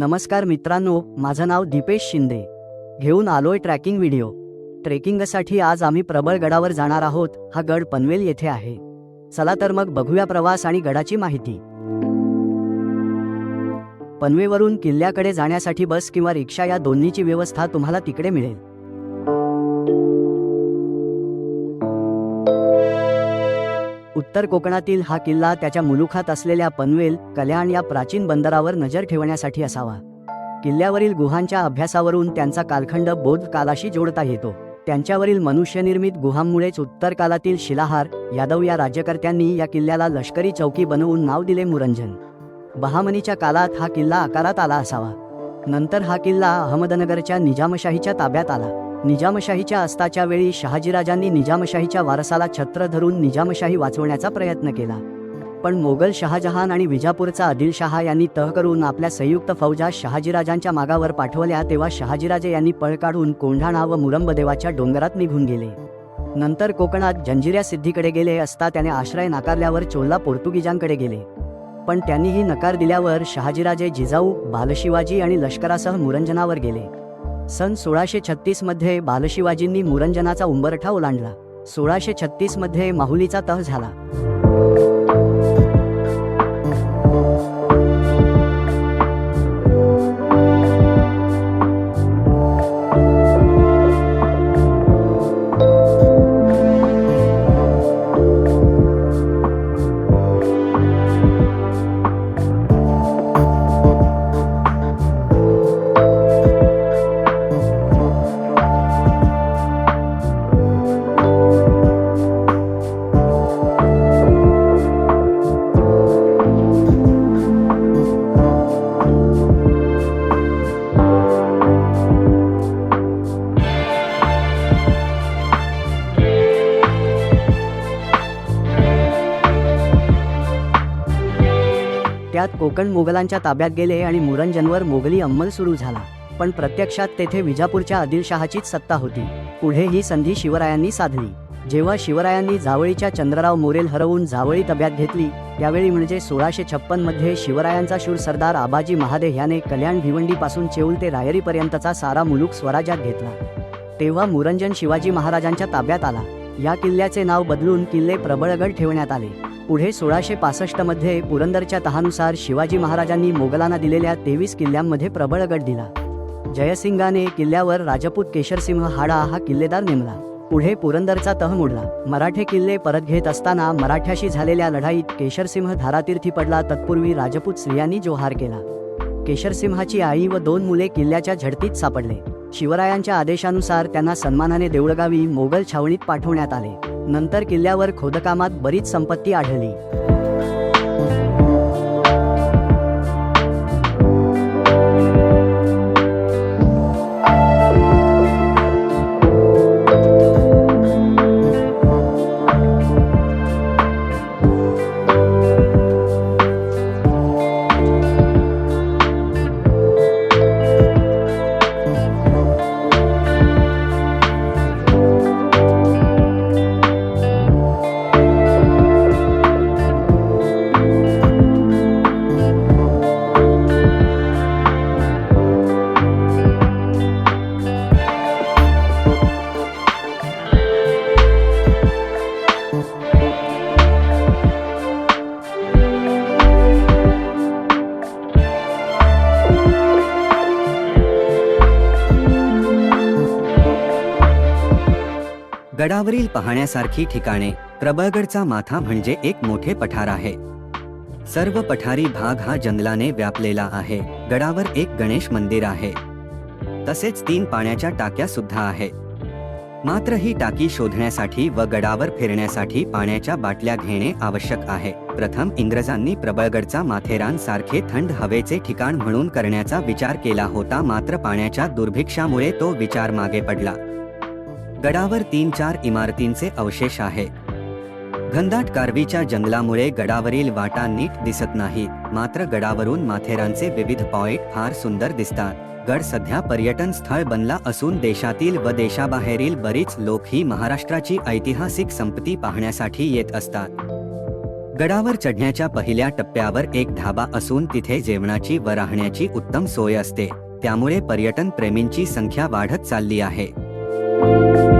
नमस्कार मित्रांनो माझं नाव दीपेश शिंदे. घेऊन आलोय ट्रॅकिंग व्हिडिओ. ट्रेकिंगसाठी आज आम्ही प्रबळ गडावर जाणार आहोत हा गड पनवेल येथे आहे. चला तर मग बघूया प्रवास आणि गडाची माहिती. पनवेवरून किल्ल्याकडे जाण्यासाठी बस किंवा रिक्षा या दोन्हीची व्यवस्था तुम्हाला तिकडे मिळेल. उत्तर कोकणातील हा किल्ला त्याच्या मुलुखात असलेल्या पनवेल कल्याण या प्राचीन बंदरावर नजर ठेवण्यासाठी असावा. किल्ल्यावरील गुहांच्या अभ्यासावरून त्यांचा कालखंड बौद्ध कालाशी जोडता येतो. त्यांच्यावरील मनुष्यनिर्मित गुहांमुळेच उत्तर कालातील शिलाहार यादव या राज्यकर्त्यांनी या किल्ल्याला लष्करी चौकी बनवून नाव दिले मुरंजन. बहामनीच्या काळात हा किल्ला आकारात आला असावा. नंतर हा किल्ला अहमदनगरच्या निजामशाहीच्या ताब्यात आला. निजामशाहीच्या अस्ताच्या वेळी शहाजीराजांनी निजामशाहीच्या वारसाला छत्र धरून निजामशाही वाचवण्याचा प्रयत्न केला. पण मोगल शहाजहान आणि विजापूरचा आदिलशहा यांनी तह करून आपल्या संयुक्त फौजा शहाजीराजांच्या मागावर पाठवल्या तेव्हा शहाजीराजे यांनी पळ काढून कोंढाणा व मुरंबदेवाच्या डोंगरात निघून गेले. नंतर कोकणात जंजिऱ्या सिद्धीकडे गेले असता त्याने आश्रय नाकारल्यावर चोल्ला पोर्तुगीजांकडे गेले. पण त्यांनीही नकार दिल्यावर शहाजीराजे जिजाऊ बालशिवाजी आणि लष्करासह मुरंजनावर गेले. सन सोळाशे छत्तीसमध्ये बालशिवाजींनी मुरंजनाचा उंबरठा ओलांडला. सोळाशे छत्तीसमध्ये माहुलीचा तह झाला. त्यात कोकण मोगलांच्या ताब्यात गेले आणि मुरंजनवर मोगली अंमल सुरू झाला. पण प्रत्यक्षात तेथे विजापूरच्या आदिलशहाचीच सत्ता होती. पुढे ही संधी शिवरायांनी साधली. जेव्हा शिवरायांनी जावळीच्या चंद्रराव मोरेल हरवून जावळी ताब्यात घेतली त्यावेळी म्हणजे सोळाशे छप्पनमध्ये शिवरायांचा शूर सरदार आबाजी महादेव याने कल्याण भिवंडीपासून चेऊल ते रायरीपर्यंतचा सारा मुलूक स्वराज्यात घेतला. तेव्हा मुरंजन शिवाजी महाराजांच्या ताब्यात आला. या किल्ल्याचे नाव बदलून किल्ले प्रबळगड ठेवण्यात आले. पुढे सोळाशे पासष्टमध्ये पुरंदरच्या तहानुसार शिवाजी महाराजांनी मोगलांना दिलेल्या तेवीस किल्ल्यांमध्ये प्रबळ गट दिला. जयसिंगाने किल्ल्यावर राजपूत केशरसिंह हाडा हा किल्लेदार नेमला. पुढे पुरंदरचा तह मोडला. मराठे किल्ले परत घेत असताना मराठ्याशी झालेल्या लढाईत केशरसिंह धारातीर्थी पडला तत्पूर्वी राजपूत स्त्रियांनी जोहार केला. केशरसिंहाची आई व दोन मुले किल्ल्याच्या झडतीत सापडले. शिवरायांच्या आदेशानुसार त्यांना सन्मानाने देऊळगावी मोगल छावणीत पाठवण्यात आले. नंतर किल्ल्यावर खोदकामात बरीच संपत्ती आढळली. गडावरील पाहण्यासारखी ठिकाणे प्रबळगडचा माथा म्हणजे एक मोठे पठार आहे. सर्व पठारी भाग हा जंगलाने व्यापलेला आहे. गडावर एक गणेश मंदिर आहे. तसेच तीन पाण्याच्या टाक्या सुद्धा आहे मात्र ही टाकी शोधण्यासाठी व गडावर फिरण्यासाठी पाण्याच्या बाटल्या घेणे आवश्यक आहे. प्रथम इंग्रजांनी प्रबळगडचा माथेरान सारखे थंड हवेचे ठिकाण म्हणून करण्याचा विचार केला होता. मात्र पाण्याच्या दुर्भिक्षामुळे तो विचार मागे पडला. गडावर तीन चार इमारतींचे अवशेष आहे घनदाट कारवीच्या जंगलामुळे गडावरील वाटा नीट दिसत नाहीत. मात्र गडावरून माथेरानचे विविध पॉइंट फार सुंदर दिसतात. गड सध्या पर्यटन स्थळ बनला असून देशातील व देशाबाहेरील बरीच लोक ही महाराष्ट्राची ऐतिहासिक संपत्ती पाहण्यासाठी येत असतात. गडावर चढण्याच्या पहिल्या टप्प्यावर एक ढाबा असून तिथे जेवणाची व राहण्याची उत्तम सोय असते. त्यामुळे पर्यटन प्रेमींची संख्या वाढत चालली आहे. Música